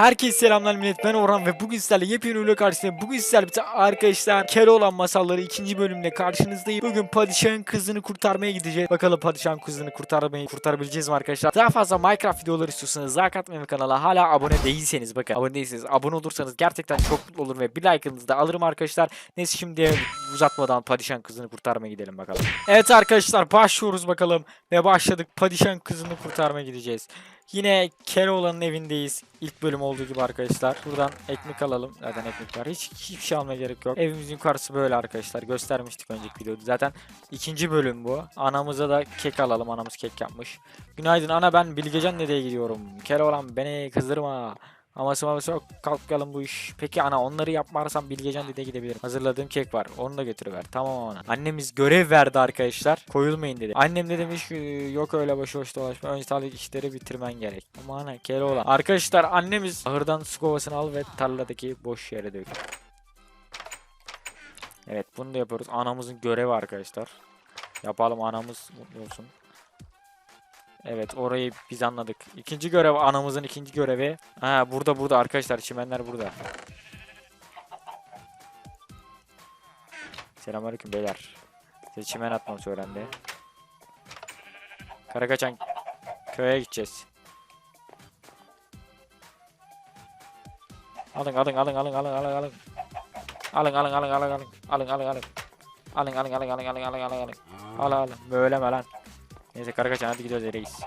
Herkese selamlar millet ben Orhan ve bugün sizlerle yepyeni ürünle karşınızdayım. Bugün sizlerle bir arkadaşlar Keloğlan masalları ikinci bölümle karşınızdayım. Bugün padişahın kızını kurtarmaya gideceğiz. Bakalım padişahın kızını kurtarmayı kurtarabileceğiz mi arkadaşlar? Daha fazla Minecraft videoları istiyorsanız like atmayı kanala hala abone değilseniz bakın abone değilseniz abone olursanız gerçekten çok mutlu olur ve bir like'ınızı da alırım arkadaşlar. Neyse şimdi uzatmadan padişahın kızını kurtarmaya gidelim bakalım. Evet arkadaşlar başlıyoruz bakalım ve başladık padişahın kızını kurtarmaya gideceğiz. Yine Keloğlan'ın evindeyiz. İlk bölüm olduğu gibi arkadaşlar. Buradan ekmek alalım. Zaten ekmek var. Hiç hiçbir şey almaya gerek yok. Evimizin yukarısı böyle arkadaşlar. Göstermiştik önceki videoda. Zaten ikinci bölüm bu. Anamıza da kek alalım. Anamız kek yapmış. Günaydın ana ben Bilgecan nereye gidiyorum? Keloğlan beni kızdırma. Aması maması yok kalkalım bu iş. Peki ana onları yapmazsam Bilgecan dedeye gidebilirim. Hazırladığım kek var. Onu da götürüver. Tamam ana. Annemiz görev verdi arkadaşlar. Koyulmayın dedi. Annem de demiş "Ee, yok öyle boş boş dolaşma. Önce sağlık işleri bitirmen gerek. Ama ana Keloğlan. Arkadaşlar annemiz ahırdan su kovasını al ve tarladaki boş yere dök. Evet bunu da yapıyoruz. Anamızın görevi arkadaşlar. Yapalım anamız mutlu olsun. Evet orayı biz anladık. İkinci görev anamızın ikinci görevi. Ha burada burada arkadaşlar çimenler burada. Selamünaleyküm beyler. Size çimen atmamı söylendi. Karakaçan köye gideceğiz. Alın alın alın alın alın alın alın. Alın alın alın alın alın. Alın alın alın. Alın alın alın alın alın alın alın alın. Al al. Böyleme lan. Neyse Karakaçan hadi gidiyoruz reis.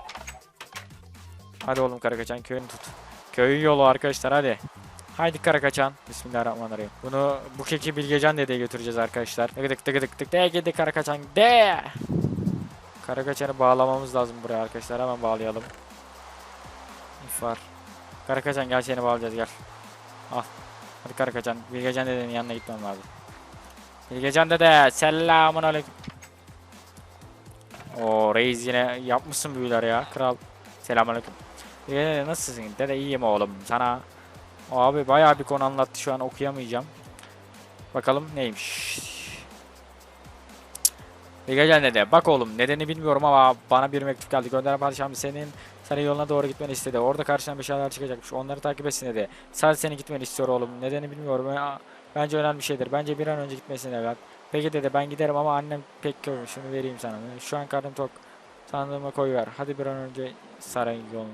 Hadi oğlum Karakaçan köyünü tut. Köyün yolu arkadaşlar hadi. Haydi Karakaçan. Bismillahirrahmanirrahim. Bunu bu keki Bilgecan dedeye götüreceğiz arkadaşlar. Tık tık tık tık tık. De gidi Karakaçan de. Karakaçan'ı bağlamamız lazım buraya arkadaşlar. Hemen bağlayalım. İf var. Karakaçan gel seni bağlayacağız gel. Al. Hadi Karakaçan. Bilgecan dedenin yanına gitmem lazım. Bilgecan dede. Selamun aleyküm. O reis yine yapmışsın büyüler ya kral. Selamünaleyküm. Ee, nasılsın? Dede iyiyim oğlum. Sana abi bayağı bir konu anlattı şu an okuyamayacağım. Bakalım neymiş. Bilgecan dede bak oğlum nedeni bilmiyorum ama bana bir mektup geldi. Gönderen padişahım senin senin yoluna doğru gitmeni istedi. Orada karşına bir şeyler çıkacakmış. Onları takip etsin dedi. Sadece senin gitmeni istiyor oğlum. Nedeni bilmiyorum. Ya, Bence önemli bir şeydir. Bence bir an önce gitmesin evlat. Peki dede ben giderim ama annem pek görmüş. Şunu vereyim sana. Şu an karnım tok. Sandığıma koyuver. Hadi bir an önce saray yolunu.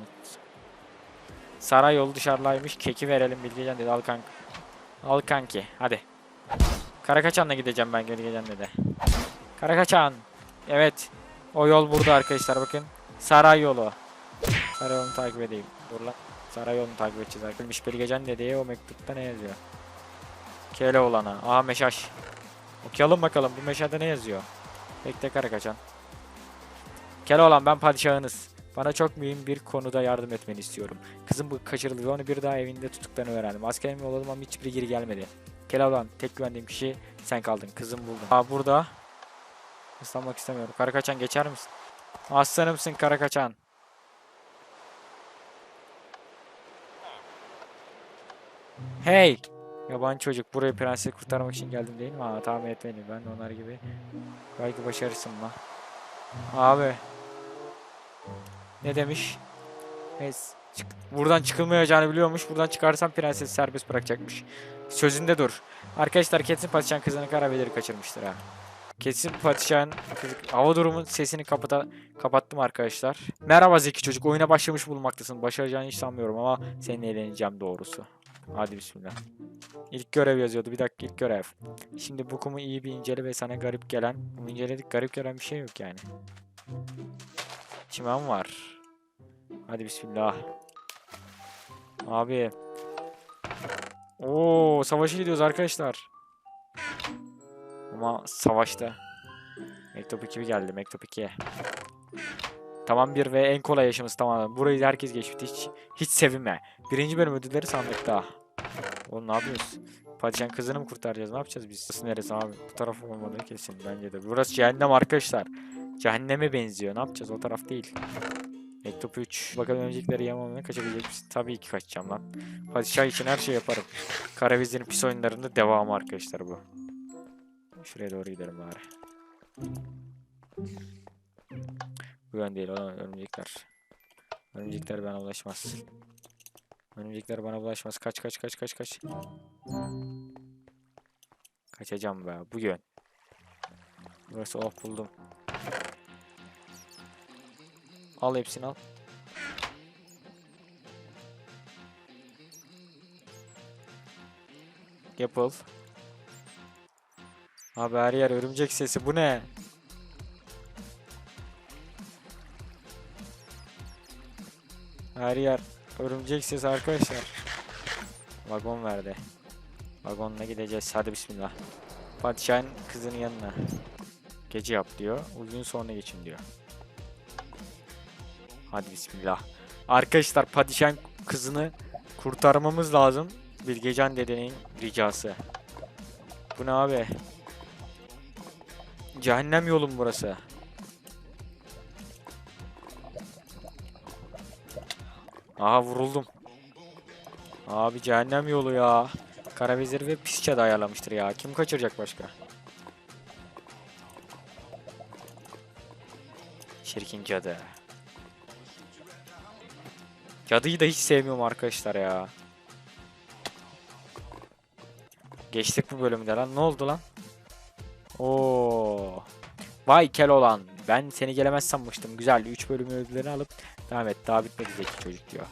Saray yolu dışarıdaymış. Keki verelim Bilgecan dedi. Al kanka. Al kanki. Hadi. Karakaçan'la gideceğim ben Bilgecan dedi. Karakaçan. Evet. O yol burada arkadaşlar bakın. Saray yolu. Saray yolunu takip edeyim. Dur lan. Saray yolunu takip edeceğiz arkadaşlar. Bilgecan dediği o mektupta ne yazıyor? Keloğlan'a. Aha meşaş. Okuyalım bakalım bu meşade ne yazıyor? Bekle Karakaçan. Keloğlan ben padişahınız. Bana çok mühim bir konuda yardım etmeni istiyorum. Kızım bu kaçırıldı ve onu bir daha evinde tuttuklarını öğrendim. Askerimi yolladım ama hiçbiri geri gelmedi. Keloğlan tek güvendiğim kişi sen kaldın. Kızım buldum. Aa burada. Islanmak istemiyorum. Karakaçan geçer misin? Aslanımsın Karakaçan. Hey! Yabancı çocuk buraya prensesi kurtarmak için geldim değil mi? Aa, tahmin etmeliyim. Ben de onlar gibi. Belki başarırsın lan. Abi. Ne demiş? Neyse. Çık- buradan çıkılmayacağını biliyormuş. Buradan çıkarsam prensesi serbest bırakacakmış. Sözünde dur. Arkadaşlar kesin padişahın kızını karabeleri kaçırmıştır ha. Kesin padişahın kızı... Hava durumun sesini kapata... kapattım arkadaşlar. Merhaba Zeki çocuk. Oyuna başlamış bulunmaktasın. Başaracağını hiç sanmıyorum ama seninle eğleneceğim doğrusu. Hadi bismillah. İlk görev yazıyordu. Bir dakika ilk görev. Şimdi bu kumu iyi bir incele ve sana garip gelen, bunu inceledik garip gelen bir şey yok yani. Çimen var. Hadi bismillah. Abi. Oo, savaşa gidiyoruz arkadaşlar. Ama savaşta. Mektup 2 geldi. Mektup 2. Tamam bir ve en kolay yaşımız tamam. Burayı herkes geçti. Hiç hiç sevinme. Birinci bölüm ödülleri sandıkta. Oğlum ne yapıyoruz? Padişahın kızını mı kurtaracağız? Ne yapacağız biz? Burası neresi abi? Bu taraf olmalı kesin bence de. Burası cehennem arkadaşlar. Cehenneme benziyor. Ne yapacağız? O taraf değil. Mektup 3. Bakalım öncekileri yamamaya kaçabilecek misin? Tabii ki kaçacağım lan. Padişah için her şey yaparım. Karavizi'nin pis oyunlarında devamı arkadaşlar bu. Şuraya doğru gidelim bari. Bu yön değil. O örümcekler. Örümcekler bana ulaşmaz. Önümdekiler bana bulaşmaz. Kaç kaç kaç kaç kaç. Kaçacağım be bugün. Burası oh buldum. Al hepsini al. Apple. Abi her yer örümcek sesi bu ne? Her yer örümcek sesi arkadaşlar. Vagon verdi. Vagonla gideceğiz. Hadi bismillah. Padişahın kızının yanına. Gece yap diyor. Uzun sonra geçin diyor. Hadi bismillah. Arkadaşlar padişahın kızını kurtarmamız lazım. Bilgecan dedenin ricası. Bu ne abi? Cehennem yolum burası. Aha vuruldum. Abi cehennem yolu ya. Karavezir ve pisçe de ayarlamıştır ya. Kim kaçıracak başka? Çirkin cadı. Cadıyı da hiç sevmiyorum arkadaşlar ya. Geçtik bu bölümde lan. Ne oldu lan? Oo. Vay kel olan. Ben seni gelemez sanmıştım. Güzel. 3 bölümü ödüllerini alıp devam et. Daha bitmedi zeki çocuk diyor.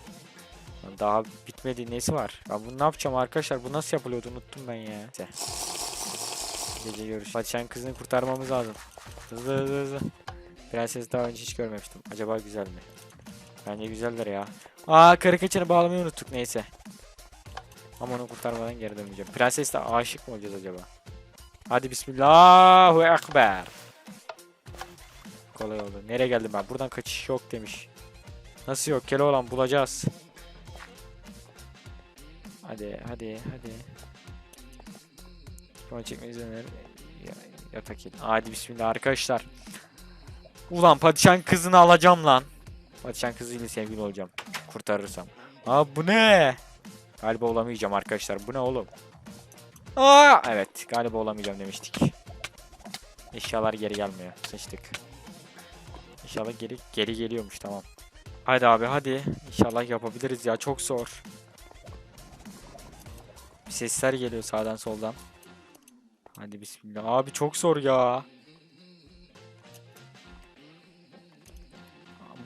Daha bitmedi. Nesi var? Ya bunu ne yapacağım arkadaşlar? Bu nasıl yapılıyordu? Unuttum ben ya. Gece görüş. Padişahın kızını kurtarmamız lazım. Hızlı hızlı hızlı. Prenses daha önce hiç görmemiştim. Acaba güzel mi? Bence güzeldir ya. Aa karı bağlamayı unuttuk neyse. Ama onu kurtarmadan geri dönmeyeceğim. Prensesle aşık mı olacağız acaba? Hadi bismillahu ekber. Kolay oldu. Nereye geldim ben? Buradan kaçış yok demiş. Nasıl yok? Keloğlan bulacağız. Hadi hadi hadi. Sonra çekme izin ver. Ya, yatak in. Hadi bismillah arkadaşlar. Ulan padişahın kızını alacağım lan. Padişahın kızıyla sevgili olacağım. Kurtarırsam. Aa bu ne? Galiba olamayacağım arkadaşlar. Bu ne oğlum? Aa evet galiba olamayacağım demiştik. Eşyalar geri gelmiyor. Sıçtık. İnşallah geri geri geliyormuş tamam. Hadi abi hadi. İnşallah yapabiliriz ya çok zor. Sesler geliyor sağdan soldan. Hadi bismillah. Abi çok zor ya.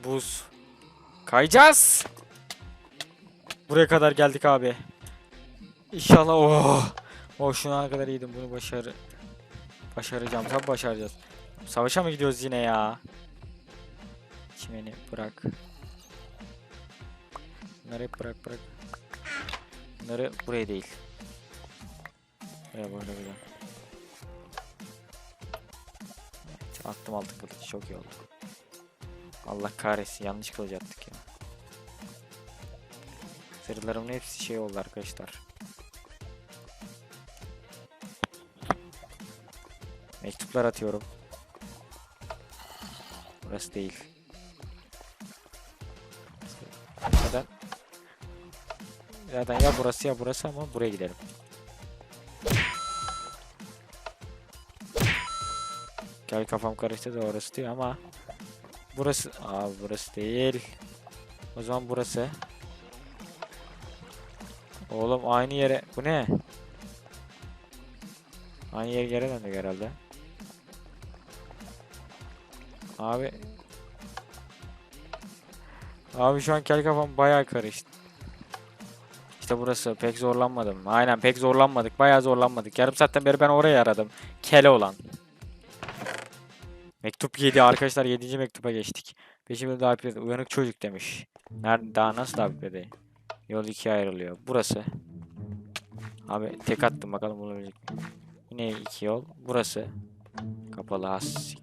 Buz. Kayacağız. Buraya kadar geldik abi. İnşallah oh. Oh şuna kadar iyiydim bunu başarı başaracağım. Tabii başaracağız. Savaşa mı gidiyoruz yine ya? Çimeni bırak. Bunları bırak bırak. Bunları buraya değil. Buraya böyle böyle. Evet, attım altın kılıcı çok iyi oldu. Allah kahretsin yanlış kılıcı attık ya. Sırlarımın hepsi şey oldu arkadaşlar. Mektuplar atıyorum. Burası değil. Zaten ya burası ya burası ama buraya gidelim. Gel kafam karıştı da orası diyor ama burası Aa burası değil. O zaman burası. Oğlum aynı yere bu ne? Aynı yere geri döndük herhalde. Abi Abi şu an kel kafam bayağı karıştı. İşte burası pek zorlanmadım. Aynen pek zorlanmadık. Bayağı zorlanmadık. Yarım saatten beri ben orayı aradım. Kele olan. Mektup 7 arkadaşlar 7. mektuba geçtik. 5. bölüm daha bitmedi. Uyanık çocuk demiş. Nerede daha nasıl daha bitmedi? Yol ikiye ayrılıyor. Burası. Abi tek attım bakalım bulabilecek miyim? Yine iki yol. Burası. Kapalı as.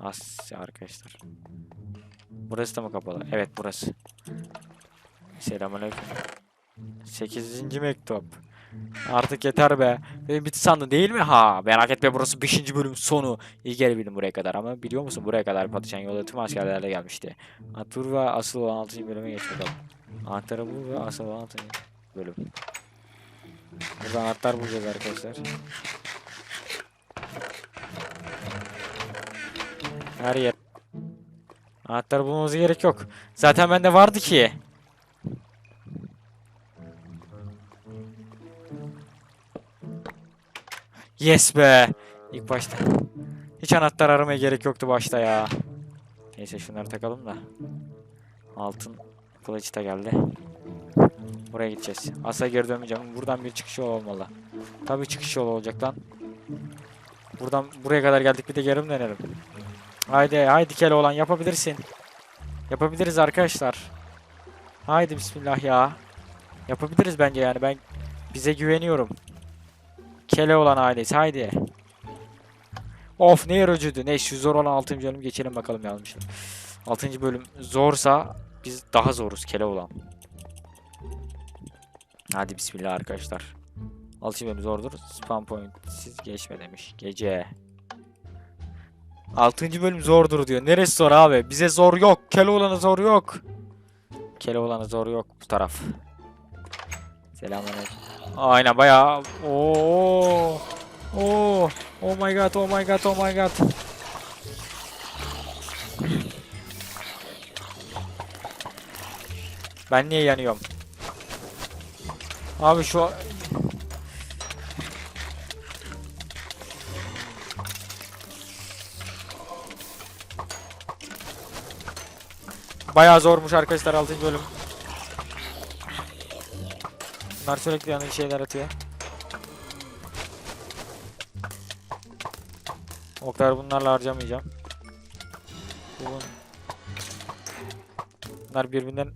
As arkadaşlar. Burası da mı kapalı? Evet burası. Selamünaleyküm. 8. mektup. Artık yeter be. Benim bitti sandın değil mi? Ha merak etme burası 5. bölüm sonu. İyi gelebildim buraya kadar ama biliyor musun buraya kadar Padişah'ın yolu tüm askerlerle gelmişti. Atur ve asıl olan 6. bölüme geç bakalım. Anahtarı bul ve asıl olan 6. bölüm. Burada anahtar bulacağız arkadaşlar. Her yer. Anahtar bulmamıza gerek yok. Zaten bende vardı ki. Yes be. İlk başta. Hiç anahtar aramaya gerek yoktu başta ya. Neyse şunları takalım da. Altın kılıç da geldi. Buraya gideceğiz. Asla geri dönmeyeceğim. Buradan bir çıkış yolu olmalı. Tabii çıkış yolu olacak lan. Buradan buraya kadar geldik bir de geri mi dönelim? Haydi haydi Keloğlan yapabilirsin. Yapabiliriz arkadaşlar. Haydi bismillah ya. Yapabiliriz bence yani ben bize güveniyorum. Keloğlan ailesi haydi. Of ne yorucuydu. Ne şu zor olan 6. bölüm geçelim bakalım yazmışlar. 6. bölüm zorsa biz daha zoruz Keloğlan. Hadi bismillah arkadaşlar. 6. bölüm zordur. Spam point siz geçme demiş. Gece. 6. bölüm zordur diyor. Neresi zor abi? Bize zor yok. Keloğlan'a zor yok. Keloğlan'a zor yok bu taraf. Selamünaleyküm. Aynen bayağı. Oo. Oo. Oh my god, oh my god, oh my god. Ben niye yanıyorum? Abi şu Bayağı zormuş arkadaşlar 6. bölüm. Bunlar sürekli yanıcı şeyler atıyor. Oklar bunlarla harcamayacağım. Bunun... Bunlar birbirinden...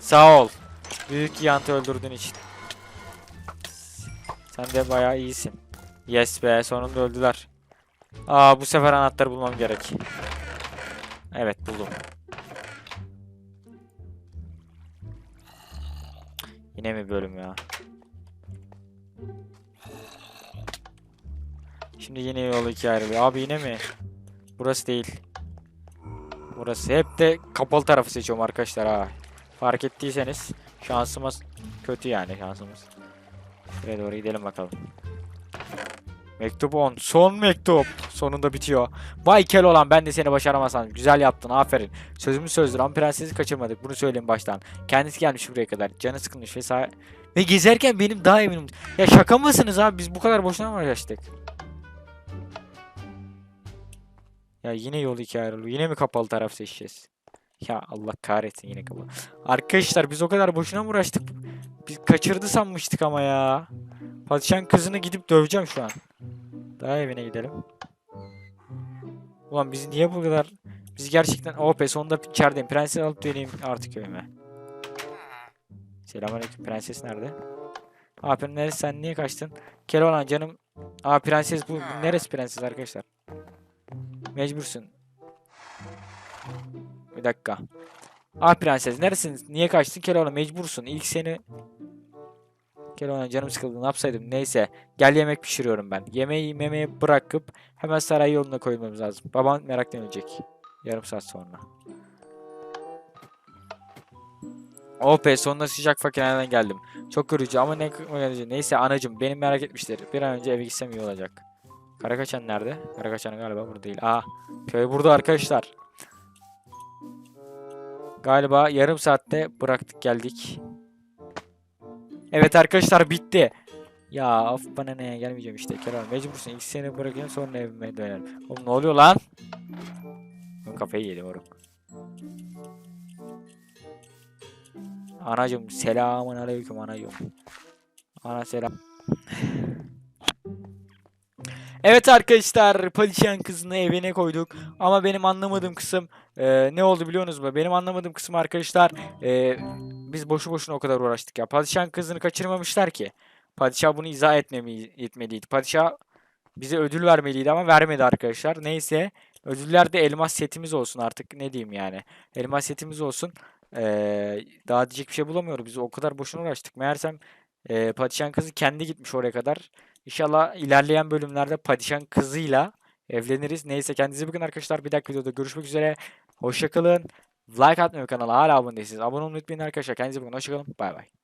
Sağ ol. Büyük yantı öldürdüğün için. Sen de bayağı iyisin. Yes be sonunda öldüler. Aa bu sefer anahtarı bulmam gerek. Evet buldum. Yine mi bölüm ya? Şimdi yine yol iki ayrılıyor. Abi yine mi? Burası değil. Burası. Hep de kapalı tarafı seçiyorum arkadaşlar ha. Fark ettiyseniz şansımız kötü yani şansımız. Şuraya doğru gidelim bakalım. Mektup 10. Son mektup. Sonunda bitiyor. Vay kel olan ben de seni başaramazsam. Güzel yaptın aferin. Sözümüz sözdür ama prensesi kaçırmadık. Bunu söyleyeyim baştan. Kendisi gelmiş buraya kadar. Canı sıkılmış vesaire. Ve gezerken benim daha eminim. Ya şaka mısınız abi? Biz bu kadar boşuna mı uğraştık? Ya yine yol iki ayrılıyor. Yine mi kapalı taraf seçeceğiz? Ya Allah kahretsin yine kapalı. Arkadaşlar biz o kadar boşuna mı uğraştık? Biz kaçırdı sanmıştık ama ya. Padişahın kızını gidip döveceğim şu an. Daha evine gidelim. Ulan biz niye bu kadar... Biz gerçekten... OP sonunda içerideyim. Prensesi alıp döneyim artık evime. Selamünaleyküm. Prenses nerede? Aa prenses sen niye kaçtın? Keloğlan canım. Aa prenses bu. neresi prenses arkadaşlar? Mecbursun. Bir dakika. Ah prenses neresin? Niye kaçtın Keloğlan? Mecbursun. İlk seni... Keloğlan canım sıkıldı. Ne yapsaydım? Neyse. Gel yemek pişiriyorum ben. Yemeği memeye bırakıp hemen saray yoluna koymamız lazım. Baban meraktan ölecek. Yarım saat sonra. Oh be sonunda sıcak fakirhaneden geldim. Çok yorucu ama ne Neyse anacım benim merak etmiştir. Bir an önce eve gitsem iyi olacak. Karakaçan nerede? Karakaçan galiba burada değil. Aa, köy burada arkadaşlar. Galiba yarım saatte bıraktık geldik. Evet arkadaşlar bitti. Ya of bana ne gelmeyeceğim işte Kerem mecbursun ilk seni bırakayım sonra evime dönerim. Oğlum ne oluyor lan? Ben kafayı yedim oruk. Anacım selamun aleyküm anacım. Ana selam. Evet arkadaşlar padişahın kızını evine koyduk. Ama benim anlamadığım kısım e, ne oldu biliyorsunuz mu? Benim anlamadığım kısım arkadaşlar e, biz boşu boşuna o kadar uğraştık ya. Padişahın kızını kaçırmamışlar ki. Padişah bunu izah etmemi, etmeliydi. Padişah bize ödül vermeliydi ama vermedi arkadaşlar. Neyse ödüller de elmas setimiz olsun artık ne diyeyim yani. Elmas setimiz olsun. Ee, daha diyecek bir şey bulamıyorum. Biz o kadar boşuna uğraştık. Meğersem e, padişahın kızı kendi gitmiş oraya kadar. İnşallah ilerleyen bölümlerde padişahın kızıyla evleniriz. Neyse kendinize bakın arkadaşlar. Bir dahaki videoda görüşmek üzere. Hoşçakalın. Like atmayı kanala hala abone değilsiniz. Abone olmayı unutmayın arkadaşlar. Kendinize bakın. Hoşçakalın. Bay bay.